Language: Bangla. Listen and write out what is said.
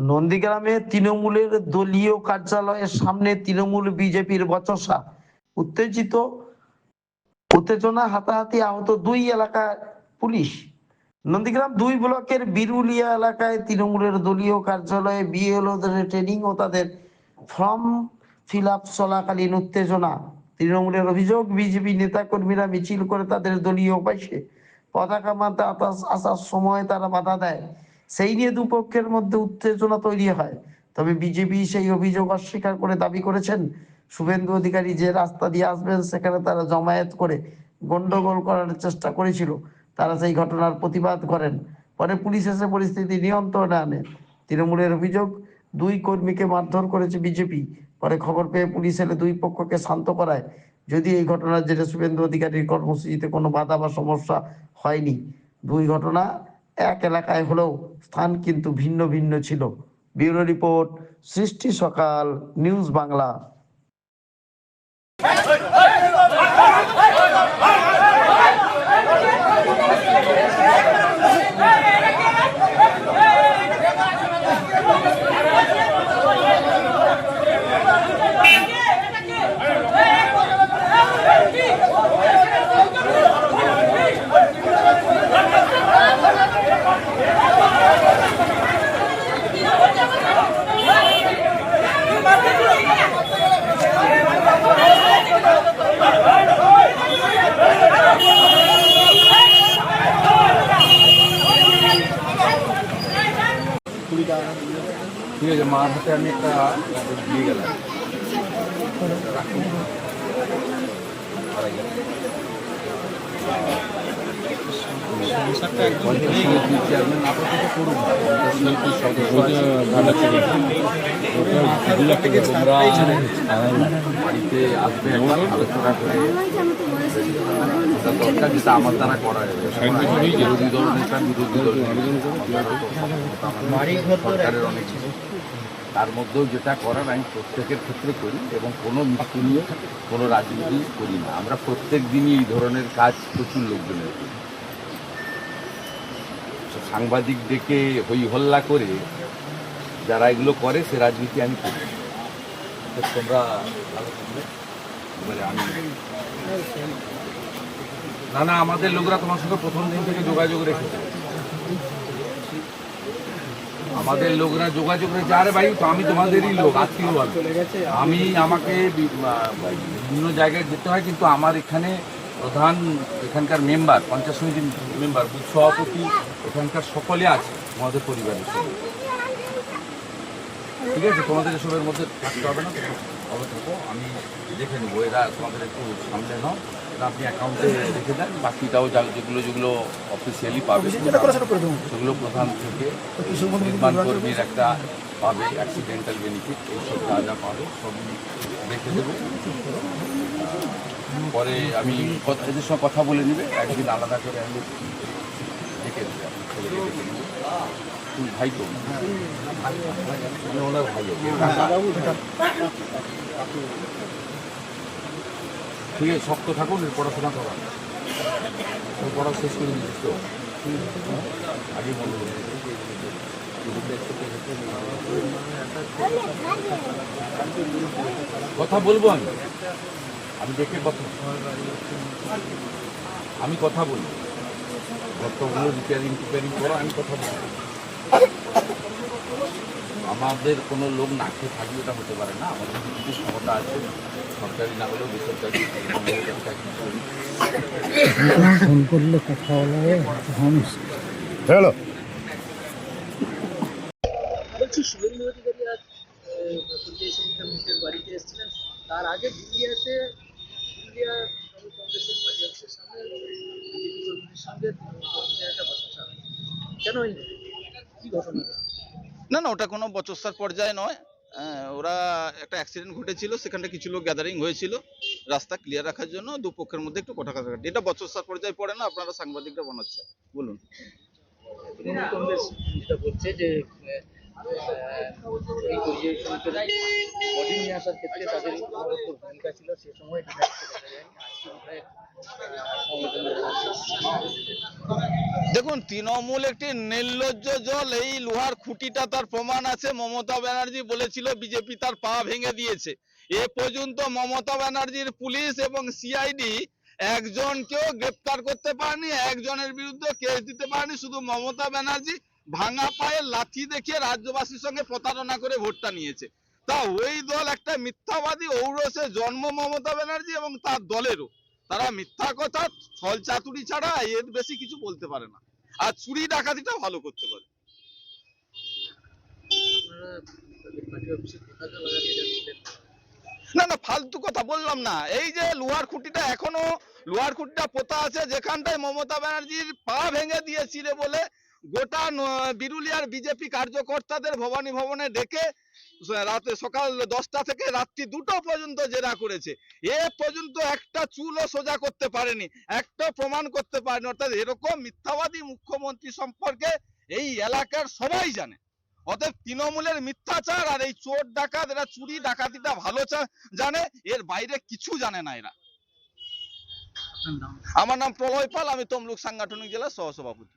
নন্দীগ্রামে তৃণমূলের দলীয় কার্যালয়ের সামনে তৃণমূল বিজেপির বচসা। উত্তেজিত, উত্তেজনা হাতাহাতি আহত দুই এলাকায় পুলিশ। নন্দীগ্রাম দুই ব্লকের বিরুলিয়া এলাকায় তৃণমূলের দলীয় কার্যালয়ে বিএলওদের ট্রেনিং ও তাদের ফর্ম ফিল আপ চলাকালীন উত্তেজনা। তৃণমূলের অভিযোগ, বিজেপি নেতাকর্মীরা মিছিল করে তাদের দলীয় অফিসে পতাকা আতাস- আসার সময় তারা বাধা দেয়। সেই নিয়ে দুপক্ষের মধ্যে উত্তেজনা তৈরি হয়। তবে বিজেপি সেই অভিযোগ অস্বীকার করে দাবি করেছেন। শুভেন্দু অধিকারী যে রাস্তা দিয়ে আসবেন, সেখানে তারা জমায়েত করে গন্ডগোল করার চেষ্টা করেছিল। তারা সেই ঘটনার প্রতিবাদ করেন। পরে পুলিশ এসে পরিস্থিতি নিয়ন্ত্রণে আনে। তৃণমূলের অভিযোগ, দুই কর্মীকে মারধর করেছে বিজেপি। পরে খবর পেয়ে পুলিশ এলে দুই পক্ষকে শান্ত করায়। যদি এই ঘটনার জেরে শুভেন্দু অধিকারীর কর্মসূচিতে কোনো বাধা বা সমস্যা হয়নি। দুই ঘটনা এক এলাকায় হলেও স্থান কিন্তু ভিন্ন ভিন্ন ছিল। ব্যুরো রিপোর্ট সৃষ্টি সকাল নিউজ বাংলা। ঠিক আছে মার হাতে আমি একটা দিয়ে গেলাম। তোমরা বাড়িতে আসবে একবার আলোচনা করে দরকার যেটা আমার দ্বারা করা যাবে। বিরোধী দল নেতা বিরোধী দল সরকারের অনেক তার মধ্যেও যেটা করার আমি প্রত্যেকের ক্ষেত্রে করি এবং কোনো মৃত্যু নিয়ে কোনো রাজনীতি করি না। আমরা প্রত্যেক দিনই এই ধরনের কাজ প্রচুর লোকজনের করি। সাংবাদিক ডেকে হই হল্লা করে যারা এগুলো করে সে রাজনীতি আমি করি। তোমরা ভালো থাকবে। আমি না না, আমাদের লোকরা তোমার সঙ্গে প্রথম দিন থেকে যোগাযোগ রেখেছে। আমাদের লোকরা যোগাযোগ রেখেছে। আরে ভাই, তো আমি তোমাদেরই লোক, আত্মীয় আমি। আমি আমাকে বিভিন্ন জায়গায় যেতে হয়, কিন্তু আমার এখানে প্রধান এখানকার মেম্বার পঞ্চাশ সমিতির মেম্বার, বুথ সভাপতি এখানকার সকলে আছে আমাদের পরিবারের সঙ্গে। ঠিক আছে, তোমাদের এসবের মধ্যে থাকতে হবে না থাকো আমি দেখে নেব, এরা তোমাদের একটু সামলে নাও। আপনি অ্যাকাউন্টে রেখে দেন বাকিটাও যা যেগুলো যেগুলো অফিসিয়ালি পাবে সেগুলো প্রধান থেকে নির্মাণ কর্মীর একটা পাবে অ্যাক্সিডেন্টাল বেনিফিট এইসব যা যা পাবে সব রেখে দেবো। পরে আমি কথা- এদের সব কথা বলে নিবে একদিন আলাদা করে আমি দেখে দেবো। ভাই তো? ওনার ভাই। আছে শক্ত থাকুন পড়াশোনা করা পড়া শেষ করে দিচ্ছিস তো। আগে কথা বলব আমি? আমি দেখে আমি কথা বলব গর্তগুলো রিপেয়ারিং টিপেয়ারিং করো, আমি কথা বলব আমাদের কোনো লোক না খেয়ে থাকবে ওটা হতে পারে না। আমাদের কিছু ক্ষমতা আছে সরকারি না হলেও বেসরকারি। ফোন করলে কথা বলা হ্যালো। তার আগে পুরুলিয়াতে পুরুলিয়া তৃণমূল কংগ্রেসের পার্টি অফিসের সামনে বিজেপি কর্মীদের সঙ্গে একটা বসা কেন এই কি ঘটনা? না না ওটা কোনো বচসার পর্যায়ে নয়। হ্যাঁ, ওরা একটা অ্যাক্সিডেন্ট ঘটেছিল সেখানে কিছু লোক গ্যাদারিং হয়েছিল। রাস্তা ক্লিয়ার রাখার জন্য দুপক্ষের মধ্যে একটু কথা কাটাকাটি এটা বচসার পর্যায়ে পড়ে না আপনারা সাংবাদিকরা বানাচ্ছেন বলুন। যে নিয়ে আসার ক্ষেত্রে দেখুন, তৃণমূল একটি নির্লজ্জ জল, এই লোহার খুঁটিটা তার প্রমাণ আছে। মমতা ব্যানার্জি বলেছিল, বিজেপি তার পা ভেঙে দিয়েছে। এ পর্যন্ত মমতা ব্যানার্জির পুলিশ এবং সিআইডি একজনকেও গ্রেপ্তার করতে পারেনি, একজনের বিরুদ্ধে কেস দিতে পারেনি। শুধু মমতা ব্যানার্জি ভাঙা পায়ে লাথি দেখিয়ে রাজ্যবাসীর সঙ্গে প্রতারণা করে ভোটটা নিয়েছে। তা ওই দল একটা মিথ্যাবাদী ঔরসে জন্ম মমতা ব্যানার্জি এবং তার দলেরও। তারা মিথ্যা কথা ছল চাতুরি ছাড়া এর বেশি কিছু বলতে পারে না। আর চুরি ডাকাতিটা ভালো করতে পারে। না না, ফালতু কথা বললাম না। এই যে লোহার খুঁটিটা এখনও, লোহার খুঁটিটা পোতা আছে, যেখানটায় মমতা ব্যানার্জির পা ভেঙে দিয়েছিলে বলে গোটা বিরুলিয়ার বিজেপি কার্যকর্তাদের ভবানী ভবনে ডেকে রাতে সকাল দশটা থেকে রাত্রি দুটো পর্যন্ত জেরা করেছে। এ পর্যন্ত একটা চুলও সোজা করতে পারেনি একটা প্রমাণ করতে পারেনি। অর্থাৎ এরকম মিথ্যাবাদী মুখ্যমন্ত্রী সম্পর্কে এই এলাকার সবাই জানে। অতএব তৃণমূলের মিথ্যাচার আর এই চোর ডাকাত এরা চুরি ডাকাতিটা ভালো জানে এর বাইরে কিছু জানে না এরা। আমার নাম প্রলয় পাল আমি তমলুক সাংগঠনিক জেলার সহসভাপতি।